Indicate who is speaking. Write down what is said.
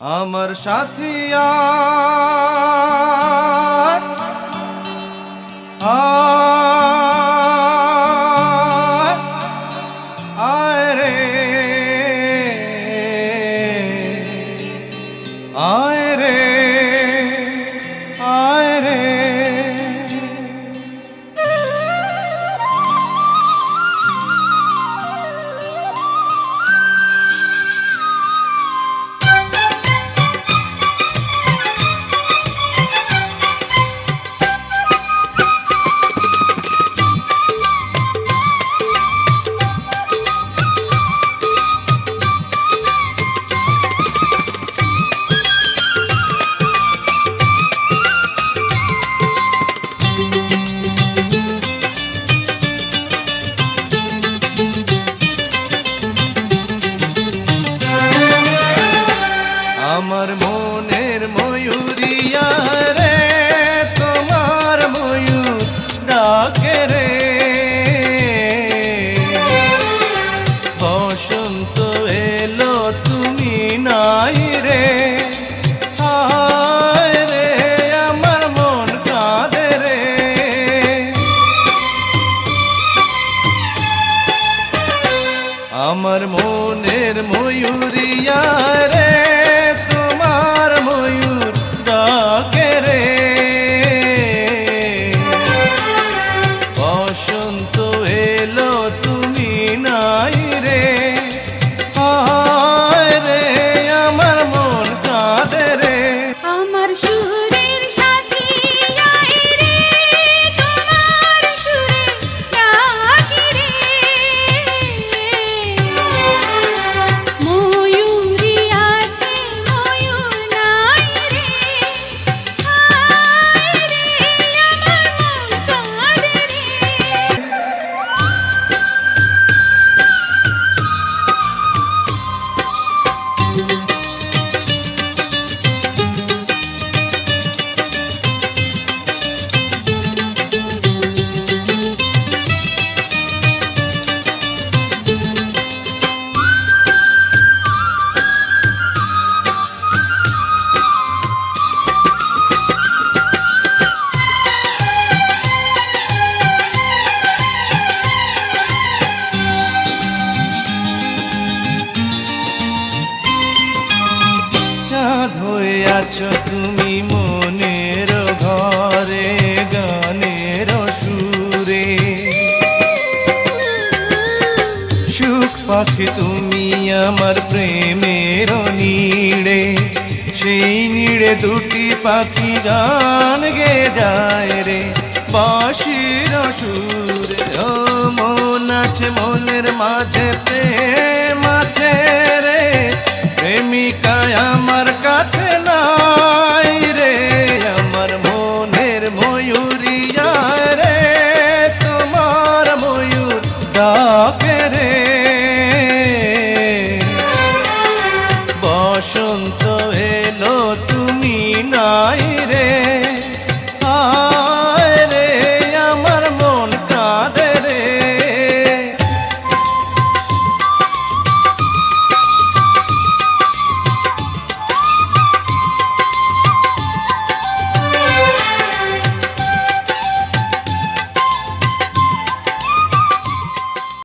Speaker 1: আমার সাথিয়া আরে আয়। ডাকে রে। বসন্ত এলো তুমি নাই রে। রে আমার মন রে। আমার মনের আছো তুমি মনের ঘরে, গানের সুরে। সুখ পাখি তুমি আমার প্রেমের নিড়ে। সেই নিড়ে দুটি পাখি গান গে যায় রে, বাঁশির সুরে। ও, মন আছে মনের মাঝে, প্রেম আছে প্রেমিকায় আমার কাছে নাই রে আমার মনের ময়ূরিয়া রে তোমার ময়ূর ডাকে রে। বসন্ত